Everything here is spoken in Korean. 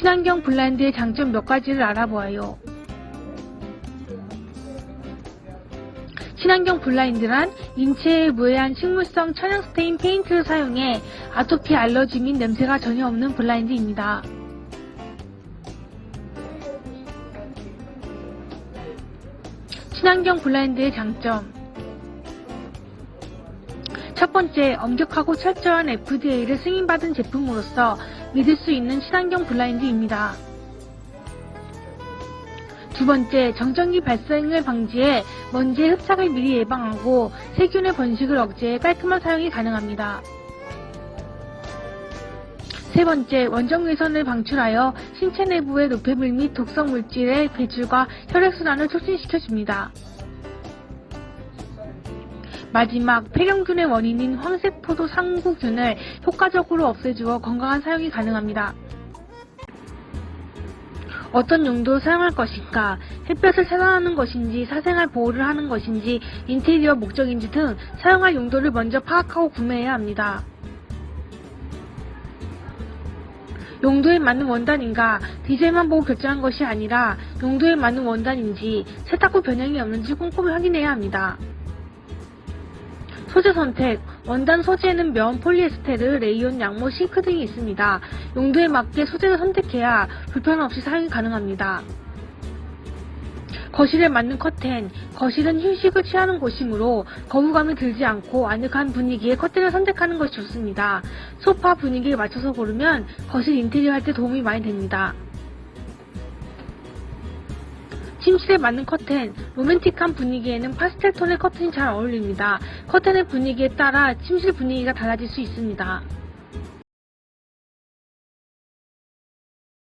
친환경 블라인드의 장점 몇 가지를 알아보아요. 친환경 블라인드란 인체에 무해한 식물성 천연 스테인 페인트를 사용해 아토피 알러지 및 냄새가 전혀 없는 블라인드입니다. 친환경 블라인드의 장점 첫 번째, 엄격하고 철저한 FDA를 승인받은 제품으로서 믿을 수 있는 친환경 블라인드입니다. 두 번째, 정전기 발생을 방지해 먼지의 흡착을 미리 예방하고 세균의 번식을 억제해 깔끔한 사용이 가능합니다. 세 번째, 원적 외선을 방출하여 신체 내부의 노폐물 및 독성 물질의 배출과 혈액순환을 촉진시켜줍니다. 마지막, 폐경균의 원인인 황색포도 상구균을 효과적으로 없애주어 건강한 사용이 가능합니다. 어떤 용도로 사용할 것인가, 햇볕을 차단하는 것인지, 사생활 보호를 하는 것인지, 인테리어 목적인지 등 사용할 용도를 먼저 파악하고 구매해야 합니다. 용도에 맞는 원단인가, 디자인만 보고 결정한 것이 아니라 용도에 맞는 원단인지, 세탁 후 변형이 없는지 꼼꼼히 확인해야 합니다. 소재 선택, 원단 소재에는 면, 폴리에스테르, 레이온, 양모, 싱크 등이 있습니다. 용도에 맞게 소재를 선택해야 불편 없이 사용이 가능합니다. 거실에 맞는 커튼, 거실은 휴식을 취하는 곳이므로 거부감이 들지 않고 아늑한 분위기의 커튼을 선택하는 것이 좋습니다. 소파 분위기에 맞춰서 고르면 거실 인테리어 할 때 도움이 많이 됩니다. 침실에 맞는 커튼, 로맨틱한 분위기에는 파스텔 톤의 커튼이 잘 어울립니다. 커튼의 분위기에 따라 침실 분위기가 달라질 수 있습니다.